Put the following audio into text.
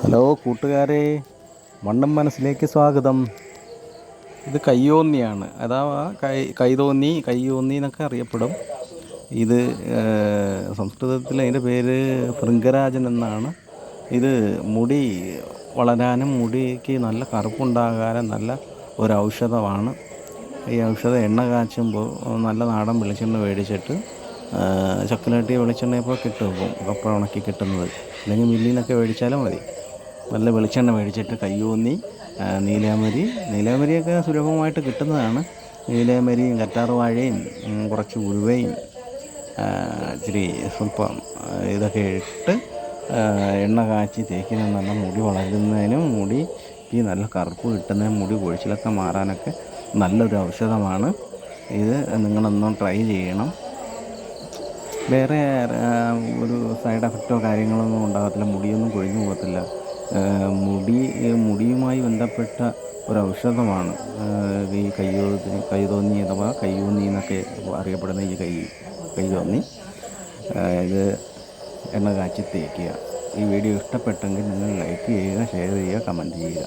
Hello കൂട്ടുകാരെ മണ്ണം മനസ്സിലേക്ക് സ്വാഗതം. ഇത് കയ്യോന്നിയാണ്. അഥവാ കൈ കൈതോന്നി കയ്യോന്നി എന്നൊക്കെ അറിയപ്പെടും. ഇത് സംസ്കൃതത്തിൽ അതിന്റെ പേര് ഭൃംഗരാജൻ എന്നാണ്. ഇത് മുടി വളരാനും മുടിക്ക് നല്ല കറുപ്പുണ്ടാകാനും നല്ല ഒരു ഔഷധമാണ് ഈ ഔഷധം എണ്ണ കാച്ചുമ്പോൾ നല്ല നാടൻ വെളിച്ചെണ്ണ മേടിച്ചിട്ട് ചക്കനാട്ടിയ വെളിച്ചെണ്ണ ഇപ്പോൾ കിട്ടും അപ്പോൾ ഉണക്കി കിട്ടുന്നത്. അല്ലെങ്കിൽ മില്ലിൽ മേടിച്ചാലും മതി. നല്ല വെളിച്ചെണ്ണ മേടിച്ചിട്ട് കയ്യൂന്നി നീലാമരി നീലാമരിയൊക്കെ സുലഭമായിട്ട് കിട്ടുന്നതാണ്. നീലാമരിയും കറ്റാർവാഴയും കുറച്ച് ഉലുവയും ആ, ഇച്ചിരി സ്വല്പം ഇതൊക്കെ ഇട്ട് എണ്ണ കാച്ചി തേക്കുന്നത് നല്ല മുടി വളരുന്നതിനും മുടി ഈ നല്ല കറുപ്പ് കിട്ടുന്നതിനും മുടി കൊഴിച്ചിലൊക്കെ മാറാനൊക്കെ നല്ലൊരു ഔഷധമാണ്. ഇത് നിങ്ങളൊന്നും ട്രൈ ചെയ്യണം. വേറെ ഒരു സൈഡ് എഫക്റ്റോ കാര്യങ്ങളൊന്നും ഉണ്ടാകത്തില്ല. മുടിയൊന്നും കൊഴിഞ്ഞു പോകത്തില്ല. മുടി മുടിയുമായി ബന്ധപ്പെട്ട ഒരു ഔഷധമാണ് ഈ കയ്യോ കൈതോന്നി അഥവാ കയ്യോന്നി എന്നൊക്കെ അറിയപ്പെടുന്ന ഈ കൈ കയ്യോന്നി ഇത് എണ്ണ കാച്ചി തേക്കുക. ഈ വീഡിയോ ഇഷ്ടപ്പെട്ടെങ്കിൽ നിങ്ങൾ ലൈക്ക് ചെയ്യുക ഷെയർ ചെയ്യുക കമന്റ് ചെയ്യുക.